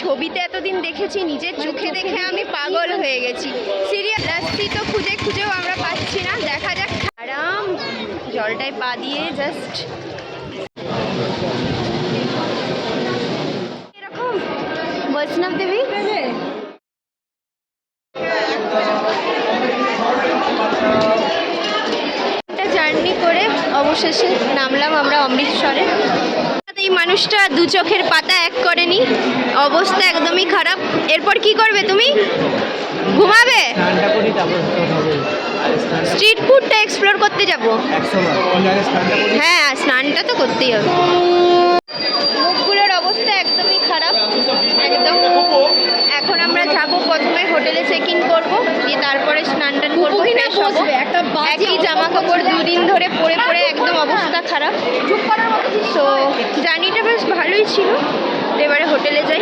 ছবিতে এতদিন দেখেছি নিজের চোখে দেখে আমি পাগল হয়ে গেছি। সিরিয়াল লাস্সি তো খুঁজে খুঁজেও আমরা পাচ্ছি না। দেখা যাক। আরাম। জলটায় পা দিয়ে জাস্ট এরকম। বৈষ্ণব দেবী? একটা জার্নি করে অবশেষে নামলাম আমরা অমৃতসরে। এই মানুষটা দু চোখের পাতা এক করেনি। অবস্থা একদমই খারাপ। এরপর কি করবে তুমি? ঘুমাবে? স্ট্রিট ফুডটা এক্সপ্লোর করতে যাব। হ্যাঁ স্নানটা তো করতেই হবে। মুখগুলোর অবস্থা একদমই খারাপ। একদম এখন আমরা যাব প্রথমে হোটেলে চেক ইন করব দিয়ে তারপরে স্নান টান করব একই জামা কাপড় দুদিন ধরে পরে পরে একদম অবস্থা খারাপ। তো জার্নিটা বেশ ভালোই ছিল। এবারে হোটেলে যাই।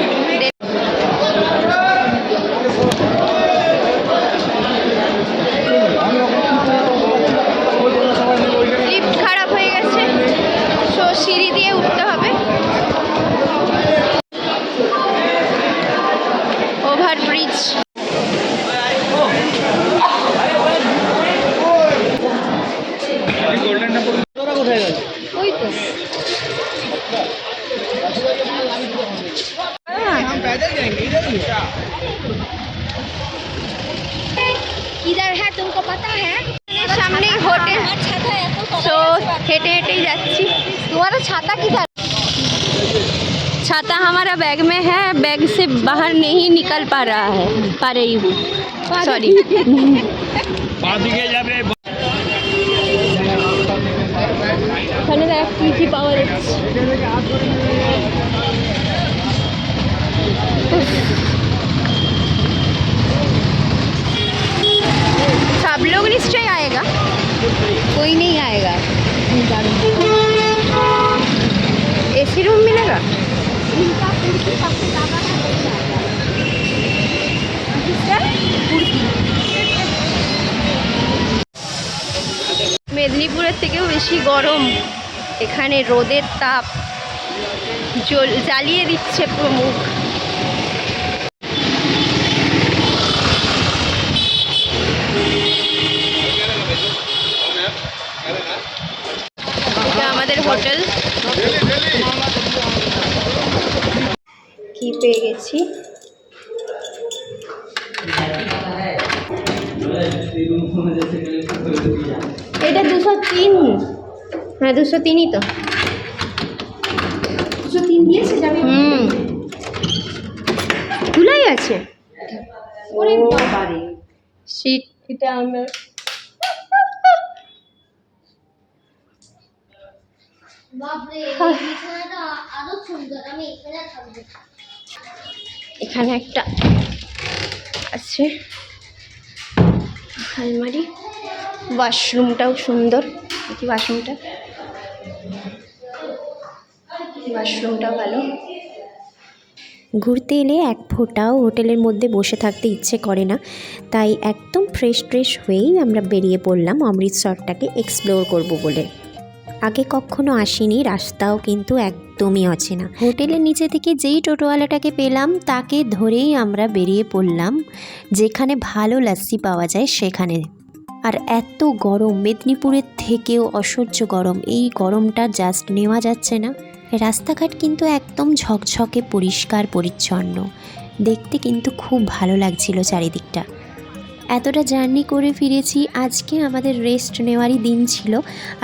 হেঁটে হেঁটেই যাচ্ছি तुम्हारा छाता किधर छाता हमारा बैग में है बैग से बाहर नहीं निकल पा रहा है पा रही हूँ सॉरी বাদিকে যাবে ওখানে দেখ কি কি পাওয়া যাচ্ছে सब लोग निश्चय आएगा कोई नहीं आएगा এসি রুম মিলেগা মেদিনীপুরের থেকেও বেশি গরম। এখানে রোদের তাপ। জ্বালিয়ে দিচ্ছে প্রমুখ। আমাদের হোটেল। কি পেয়ে গেছি? এটা দুশো তিন। হ্যাঁ দুশো তিনই তো। দুশো তিন দিয়েছে যাবে হুম। তুলাই আছে? সিট এটা আমার এখানে একটা আছে আলমারি। ওয়াশরুমটাও সুন্দর। কি ওয়াশরুমটা ওয়াশরুমটাও ভালো। ঘুরতে এলে এক ফোঁটাও হোটেলের মধ্যে বসে থাকতে ইচ্ছে করে না। তাই একদম ফ্রেশ ফ্রেশ হয়েই আমরা বেরিয়ে পড়লাম অমৃতসরটাকে এক্সপ্লোর করব বলে। আগে কখনো আসিনি, রাস্তাও কিন্তু একদমই অচেনা। হোটেলের নিচে থেকে যেই টোটোওয়ালাটাকে পেলাম তাকে ধরেই আমরা বেরিয়ে পড়লাম যেখানে ভালো লাস্সি পাওয়া যায় সেখানে। আর এত গরম মেদিনীপুরের থেকেও অসহ্য গরম এই গরমটা জাস্ট নেওয়া যাচ্ছে না। রাস্তাঘাট কিন্তু একদম ঝকঝকে পরিষ্কার পরিচ্ছন্ন। দেখতে কিন্তু খুব ভালো লাগছিল চারিদিকটা। এতটা জার্নি করে ফিরেছি, আজকে আমাদের রেস্ট নেওয়ারই দিন ছিল।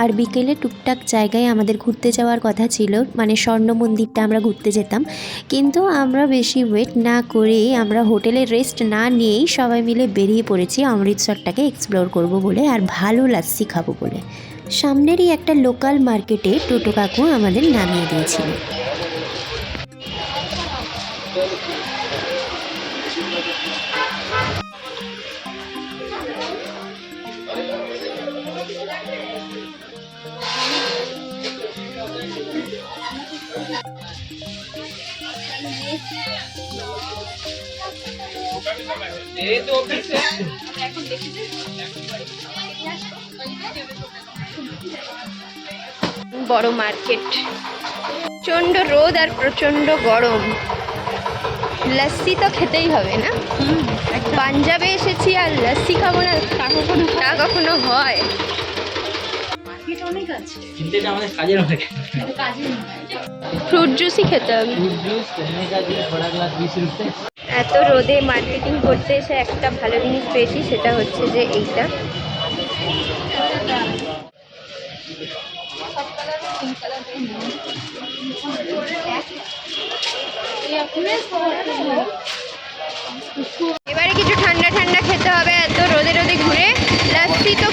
আর বিকেলে টুকটাক জায়গায় আমাদের ঘুরতে যাওয়ার কথা ছিল মানে স্বর্ণ মন্দিরটা আমরা ঘুরতে যেতাম। কিন্তু আমরা বেশি ওয়েট না করে আমরা হোটেলে রেস্ট না নিয়েই সবাই মিলে বেরিয়ে পড়েছি, অমৃতসরটাকে এক্সপ্লোর করব বলে আর ভালো লাস্সি খাব বলে। সামনেরই একটা লোকাল মার্কেটে টোটো কাকু আমাদের নামিয়ে দিয়েছিল। বড় মার্কেট। প্রচণ্ড রোদ আর প্রচণ্ড গরম। লস্যি তো খেতেই হবে না? পাঞ্জাবে এসেছি আর লস্যি খাব না তা কখনো হয়? এত রোদে মার্কেটিং করতে এসে একটা ভালো জিনিস পেয়েছি সেটা হচ্ছে যে এইটা। এবারে কিছু ঠান্ডা ঠান্ডা খেতে হবে এত রোদে রোদে ঘুরে। লাস্টি তো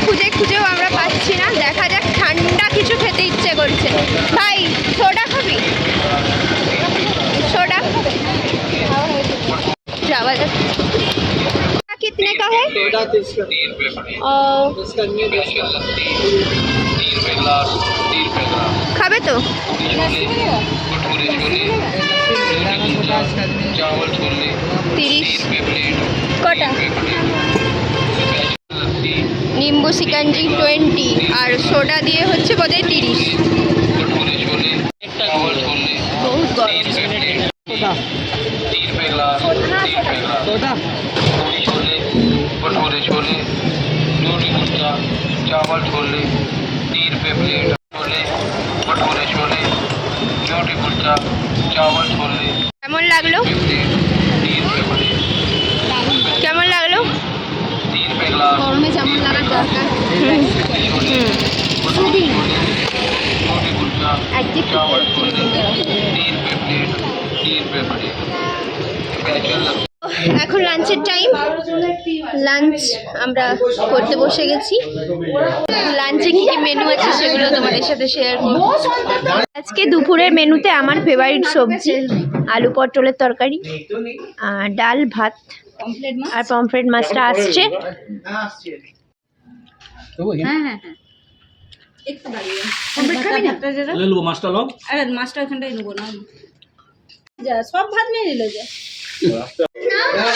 कितने का है सोडा तीस का और इसका नहीं दस का खाबे तो তিরিশ কটা নিম্বু সিকাঞ্জি টোয়েন্টি আর সোডা দিয়ে হচ্ছে বোধহয় তিরিশ এখন লাঞ্চের টাইম লাঞ্চ আমরা করতে বসে গেছি। লাঞ্চে কি কী মেনু আছে সেগুলো তোমাদের সাথে শেয়ার করব। আজকে দুপুরের মেনুতে আমার ফেভারিট সবজি আলু পটলের তরকারি ডাল ভাত আর পমফ্রেট মাছটা আসছে। হ্যাঁ হ্যাঁ হ্যাঁ। একটু দাঁড়িয়ে। মাছটা লোক মাছটা ওখানটাই নেব না? যা সব ভাত নিয়ে নিল যে।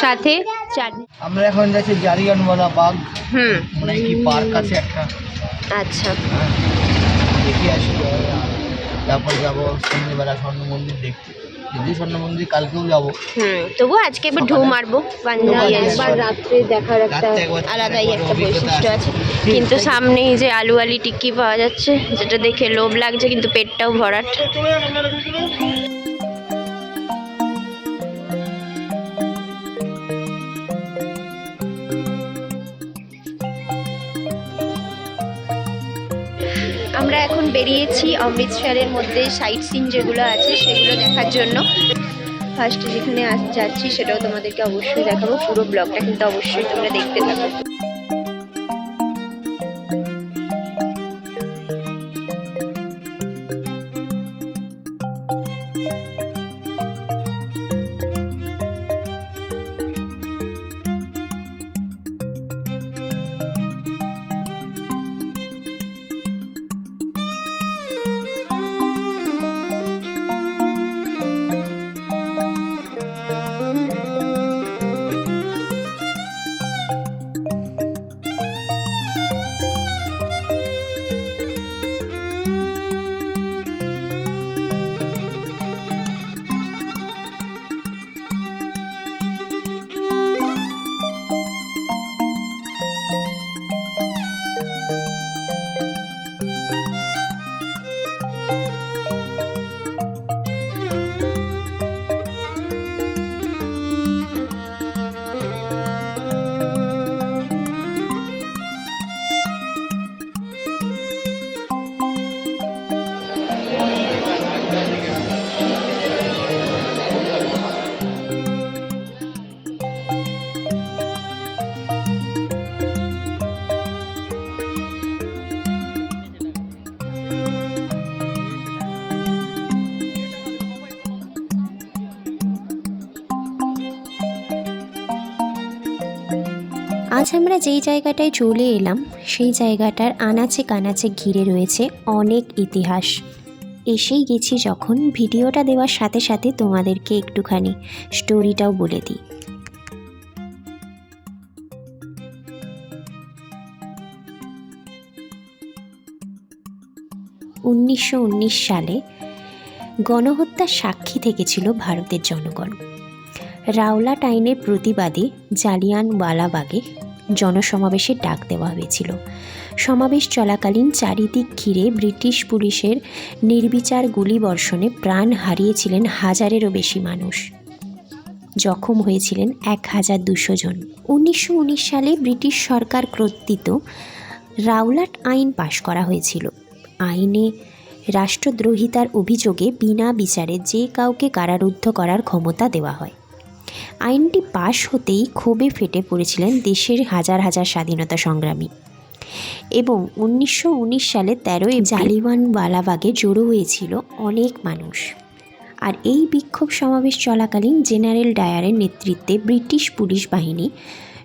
সাথে চাটনি আমরা এখন যাচ্ছি জারিয়ানওয়ালা বাগ। হুম। মানে কি পার্ক আছে একটা। আচ্ছা। দেখে আসি। তারপর যাব সন্ধ্যেবেলা স্বর্ণ মন্দির দেখতে। যদি স্বর্ণ মন্দির কালকেও যাব। হুম তবু আজকে একবার ঢু মারবো একবার রাত্রে দেখার একটা আলাদাই একটা বৈশিষ্ট্য আছে। কিন্তু সামনেই যে আলু আলি টিক্কি পাওয়া যাচ্ছে যেটা দেখে লোভ লাগছে কিন্তু পেটটাও ভরাট। আমরা এখন বেরিয়েছি অমৃতসরের মধ্যে সাইট সিন যেগুলো আছে সেগুলো দেখার জন্য। ফার্স্ট যেখানে যাচ্ছি সেটাও তোমাদেরকে অবশ্যই দেখাবো। পুরো ব্লগটা কিন্তু অবশ্যই তোমরা দেখতে থাকো। আজ আমরা যেই জায়গাটায় চলে এলাম, সেই জায়গাটার আনাচে কানাচে ঘিরে রয়েছে অনেক ইতিহাস। এসেই গেছি যখন ভিডিওটা দেওয়ার সাথে সাথে তোমাদেরকে একটুখানি স্টোরিটাও বলে দিই। উনিশশো উনিশ সালে গণহত্যার সাক্ষী থেকেছিল ভারতের জনগণ। রাওলাট আইনের প্রতিবাদে জালিয়ানওয়ালাবাগে জনসমাবেশের ডাক দেওয়া হয়েছিল। সমাবেশ চলাকালীন চারিদিক ঘিরে ব্রিটিশ পুলিশের নির্বিচার গুলিবর্ষণে প্রাণ হারিয়েছিলেন হাজারেরও বেশি মানুষ। জখম হয়েছিলেন এক হাজার দুশো জন। উনিশশো উনিশ সালে ব্রিটিশ সরকার কর্তৃক রাওলাট আইন পাশ করা হয়েছিল। আইনে রাষ্ট্রদ্রোহিতার অভিযোগে বিনা বিচারে যে কাউকে কারারুদ্ধ করার ক্ষমতা দেওয়া হয়। আইনটি পাশ হতেই ক্ষোভে ফেটে পড়েছিলেন দেশের হাজার হাজার স্বাধীনতা সংগ্রামী। এবং উনিশশো উনিশ সালে তেরোই জালিওয়ানওয়ালাবাগে জড়ো হয়েছিল অনেক মানুষ। আর এই বিক্ষোভ সমাবেশ চলাকালীন জেনারেল ডায়ারের নেতৃত্বে ব্রিটিশ পুলিশ বাহিনী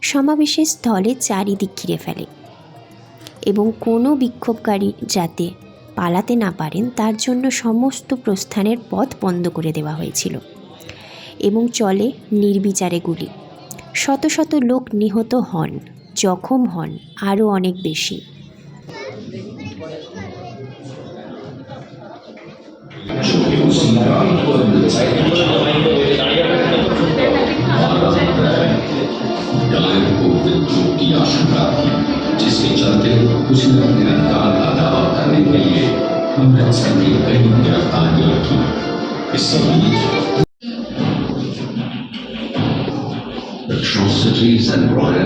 সমাবেশের স্থলে চারিদিক ঘিরে ফেলে। এবং কোনো বিক্ষোভকারী যাতে পালাতে না পারেন, তার জন্য সমস্ত প্রস্থানের পথ বন্ধ করে দেওয়া হয়েছিল। এবং চলে নির্বিচারে গুলি শত শত লোক নিহত হন জখম হন আরও অনেক বেশি डायर को विद्रोह की आशंका थी जिसके चलते उसने अपने अधिकार का दावा करने के लिए अमृतसर में कई गिरफ्तारियां की इसी बीच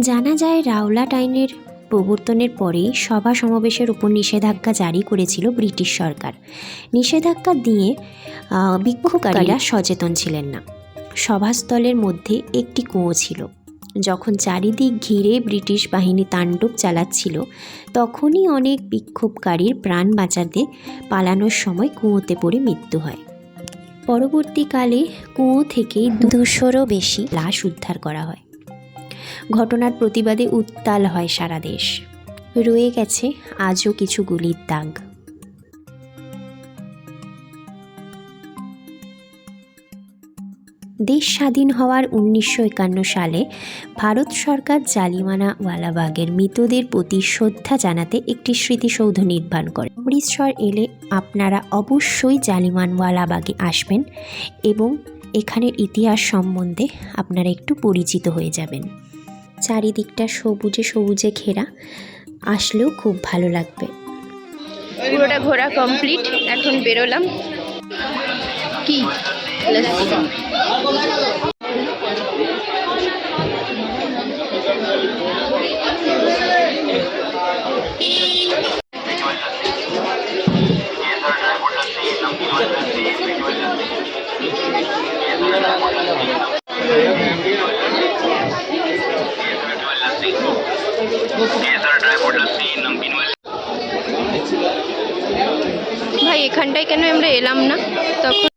জানা যায় রাওলা টাইনের প্রবর্তনের পরে সভা সমাবেশের উপর নিষেধাজ্ঞা জারি করেছিল ব্রিটিশ সরকার। নিষেধাজ্ঞা দিয়ে বিক্ষোভকারীরা সচেতন ছিলেন না। সভাস্থলের মধ্যে একটি কুয়ো ছিল। যখন চারিদিক ঘিরে ব্রিটিশ বাহিনী তাণ্ডব চালাচ্ছিল তখনই অনেক বিক্ষোভকারীর প্রাণ বাঁচাতে পালানোর সময় কুয়োতে পড়ে মৃত্যু হয়। পরবর্তীকালে কুয়ো থেকে দুশোরও বেশি লাশ উদ্ধার করা হয়। ঘটনার প্রতিবাদে উত্তাল হয় সারা দেশ। রয়ে গেছে আজও কিছু গুলির দাগ। দেশ স্বাধীন হওয়ার উনিশশো একান্ন সালে ভারত সরকার জালিমানাওয়ালাবাগের মৃতদের প্রতি শ্রদ্ধা জানাতে একটি স্মৃতিসৌধ নির্মাণ করে। অমৃতসর এলে আপনারা অবশ্যই জালিমানওয়ালাবাগে আসবেন এবং এখানের ইতিহাস সম্বন্ধে আপনারা একটু পরিচিত হয়ে যাবেন। চারিদিকটা সবুজে সবুজে ঘেরা আসলেও খুব ভালো লাগবে। পুরোটা ঘোরা কমপ্লিট এখন বেরোলাম। কি? ভাই এখানটায় কেন আমরা এলাম না? তখন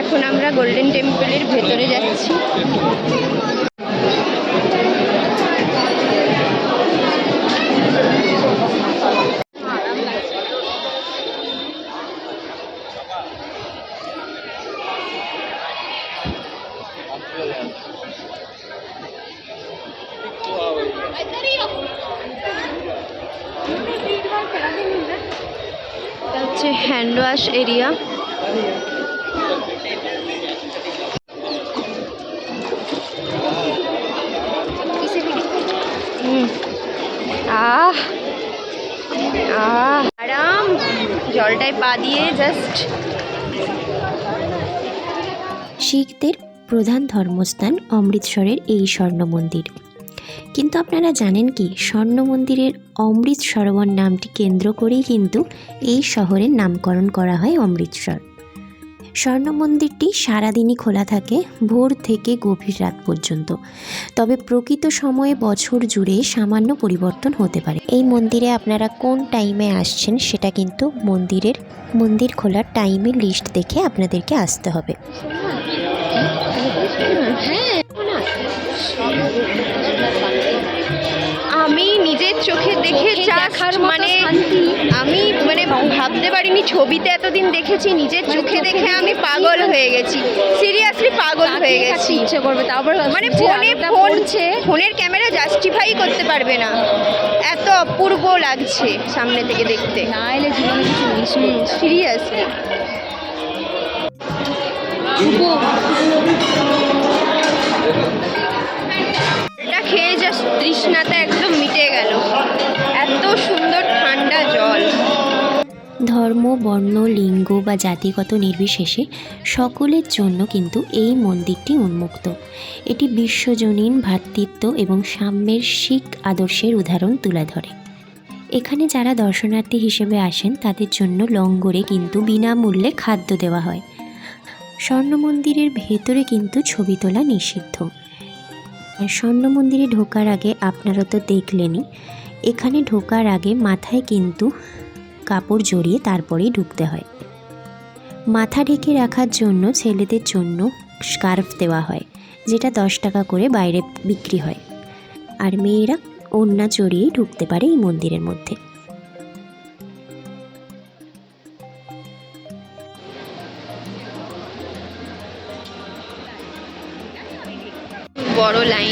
এখন আমরা গোল্ডেন টেম্পলের ভেতরে যাচ্ছি এটা হচ্ছে ওয়াশ এরিয়া। আরাম। পা দিয়ে জাস্ট শিখদের প্রধান ধর্মস্থান অমৃতসরের এই স্বর্ণ মন্দির কিন্তু আপনারা জানেন কি, স্বর্ণ মন্দিরের অমৃত সরোবর নামটি কেন্দ্র করেই কিন্তু এই শহরের নামকরণ করা হয় অমৃতসর স্বর্ণ মন্দিরটি সারাদিনই খোলা থাকে, ভোর থেকে গভীর রাত পর্যন্ত। তবে প্রকৃত সময়ে বছর জুড়ে সামান্য পরিবর্তন হতে পারে। এই মন্দিরে আপনারা কোন টাইমে আসছেন সেটা কিন্তু মন্দিরের, মন্দির খোলার টাইমের লিস্ট দেখে আপনাদেরকে আসতে হবে। আমি চোখে দেখে দেখার মানে আমি মানে ভাবতে পারিনি ছবিতে এতদিন দেখেছি নিজের চোখে দেখে আমি পাগল হয়ে গেছি। সিরিয়াসলি পাগল হয়ে গেছি। ইচ্ছে করবে তারপর মানে ফোনে ফোন ফোনের ক্যামেরা জাস্টিফাই করতে পারবে না। এত অপূর্ব লাগছে সামনে থেকে দেখতে। না এলে জীবনে কিছু মিস সিরিয়াসলি এটা খেয়ে জাস্ট তৃষ্ণাটা একদম ধর্ম, বর্ণ, লিঙ্গ বা জাতিগত নির্বিশেষে সকলের জন্য কিন্তু এই মন্দিরটি উন্মুক্ত। এটি বিশ্বজনীন ভ্রাতৃত্ব এবং সাম্যের শিখ আদর্শের উদাহরণ তুলে ধরে। এখানে যারা দর্শনার্থী হিসেবে আসেন, তাদের জন্য লঙ্গরে কিন্তু বিনামূল্যে খাদ্য দেওয়া হয়। স্বর্ণ মন্দিরের ভেতরে কিন্তু ছবি তোলা নিষিদ্ধ। স্বর্ণ মন্দিরে ঢোকার আগে আপনারা তো দেখলেনই, এখানে ঢোকার আগে মাথায় কিন্তু কাপড় জড়িয়ে তারপরেই ঢুকতে হয়। মাথা ঢেকে রাখার জন্য ছেলেদের জন্য স্কার্ফ দেওয়া হয়, যেটা দশ টাকা করে বাইরে বিক্রি হয়। আর মেয়েরা ওড়না চড়িয়েই ঢুকতে পারে এই মন্দিরের মধ্যে। বড় লাইন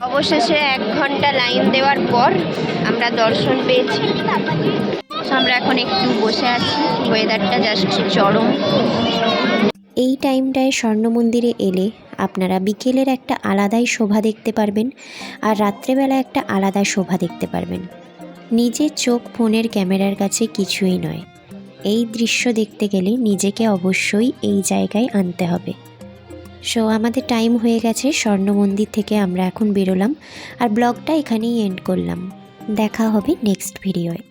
অবশেষে এক ঘণ্টা লাইন দেওয়ার পর আমরা দর্শন পেয়েছি। আমরা এখন একটু বসে আছি। ওয়েদারটা জাস্ট চরম। এই টাইমটায় স্বর্ণ মন্দিরে এলে আপনারা বিকেলের একটা আলাদাই শোভা দেখতে পারবেন আর রাত্রেবেলা একটা আলাদা শোভা দেখতে পারবেন। নিজের চোখ ফোনের ক্যামেরার কাছে কিছুই নয়। এই দৃশ্য দেখতে গেলে নিজেকে অবশ্যই এই জায়গায় আনতে হবে। সো আমাদের টাইম হয়ে গেছে, স্বর্ণ মন্দির থেকে আমরা এখন বেরোলাম, আর ব্লগটা এখানেই এন্ড করলাম। দেখা হবে নেক্সট ভিডিওয়